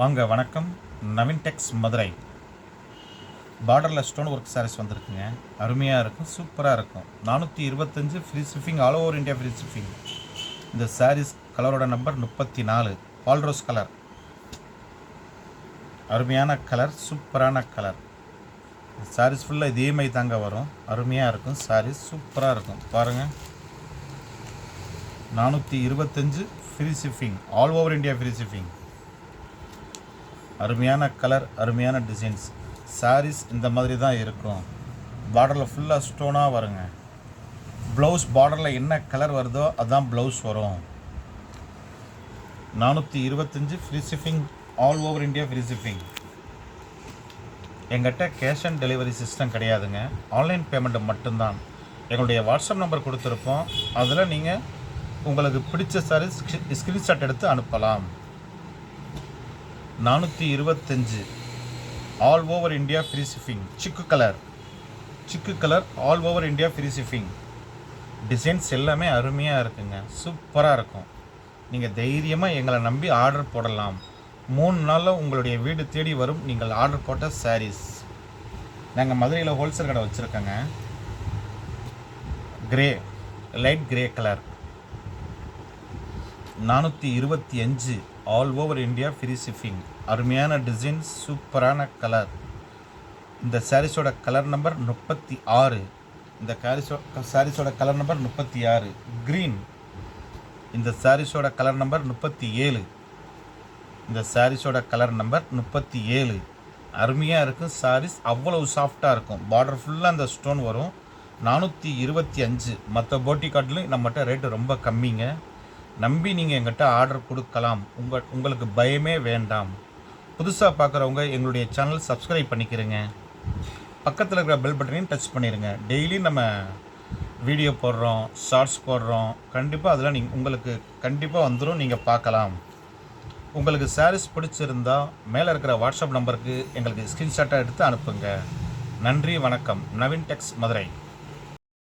வாங்க வணக்கம். நவீன் டெக்ஸ் மதுரை. பார்டரில் ஸ்டோன் ஒர்க் சாரீஸ் வந்திருக்குங்க. அருமையாக இருக்கும் சூப்பராக இருக்கும். நானூற்றி இருபத்தஞ்சு free shipping all over India free shipping இந்த சாரீஸ் கலரோட நம்பர் முப்பத்தி நாலு. பால்ரோஸ் கலர் அருமையான கலர் சூப்பரான கலர் சாரீஸ் ஃபுல்லாக இதே மாதிரி தாங்க வரும். அருமையாக இருக்கும் சாரீஸ் சூப்பராக இருக்கும். பாருங்கள் நானூற்றி இருபத்தஞ்சு free shipping all over India free shipping அருமையான கலர் அருமையான டிசைன்ஸ் சாரீஸ் இந்த மாதிரி தான் இருக்கும். பார்டரில் ஃபுல்லாக ஸ்டோனாக வருங்க. ப்ளவுஸ் பார்டரில் என்ன கலர் வருதோ அதுதான் ப்ளவுஸ் வரும். நானூற்றி இருபத்தஞ்சி free shipping all over India free shipping எங்கிட்ட கேஷ் ஆன் டெலிவரி சிஸ்டம் கிடையாதுங்க. ஆன்லைன் பேமெண்ட்டு மட்டும்தான். எங்களுடைய வாட்ஸ்அப் நம்பர் கொடுத்துருப்போம் அதில் நீங்கள் உங்களுக்கு பிடிச்ச சாரீஸ் ஸ்க்ரீன்ஷாட் எடுத்து அனுப்பலாம். நானூற்றி இருபத்தஞ்சு. All over India free shipping சிக்கு கலர் சிக்கு colour all over India free shipping designs எல்லாமே அருமையாக இருக்குங்க. சூப்பராக இருக்கும். நீங்கள் தைரியமாக எங்களை நம்பி ஆர்டர் போடலாம். மூணு நாளில் உங்களுடைய வீடு தேடி வரும். நீங்கள் ஆர்டர் போட்ட சாரீஸ் நாங்கள் மதுரையில் ஹோல்சேல் கடை வச்சுருக்கோங்க. கிரே லைட் கிரே கலர் நானூற்றி இருபத்தி அஞ்சு. All over India free shipping அருமையான டிசைன் சூப்பரான கலர் இந்த சாரீஸோட கலர் நம்பர் முப்பத்தி ஆறு. இந்த சாரீஸோ சாரீஸோட கலர் நம்பர் முப்பத்தி ஆறு. க்ரீன் இந்த சாரீஸோட கலர் நம்பர் முப்பத்தி ஏழு. இந்த சாரீஸோட கலர் நம்பர் முப்பத்தி ஏழு. அருமையாக இருக்கும் சாரீஸ் அவ்வளவு சாஃப்டாக இருக்கும். பார்டர் ஃபுல்லாக அந்த ஸ்டோன் வரும். நானூற்றி இருபத்தி அஞ்சு. மற்ற போட்டி காட்டிலும் நம்மகிட்ட ரேட்டு ரொம்ப கம்மிங்க. நம்பி நீங்கள் எங்கிட்ட ஆர்டர் கொடுக்கலாம். உங்கள் உங்களுக்கு பயமே வேண்டாம். புதுசாக பார்க்குறவங்க எங்களுடைய சேனல் சப்ஸ்கிரைப் பண்ணிக்கிறேங்க. பக்கத்தில் இருக்கிற பெல் பட்டனையும் டச் பண்ணிடுங்க டெய்லி நம்ம வீடியோ போடுறோம் ஷார்ட்ஸ் போடுறோம். கண்டிப்பாக அதெல்லாம் நீங்கள் உங்களுக்கு கண்டிப்பாக வந்துடும் நீங்கள் பார்க்கலாம். உங்களுக்கு சாரீஸ் பிடிச்சிருந்தா மேலே இருக்கிற வாட்ஸ்அப் நம்பருக்கு எங்களுக்கு ஸ்க்ரீன்ஷாட்டாக எடுத்து அனுப்புங்க. நன்றி வணக்கம். நவீன் டெக்ஸ் மதுரை.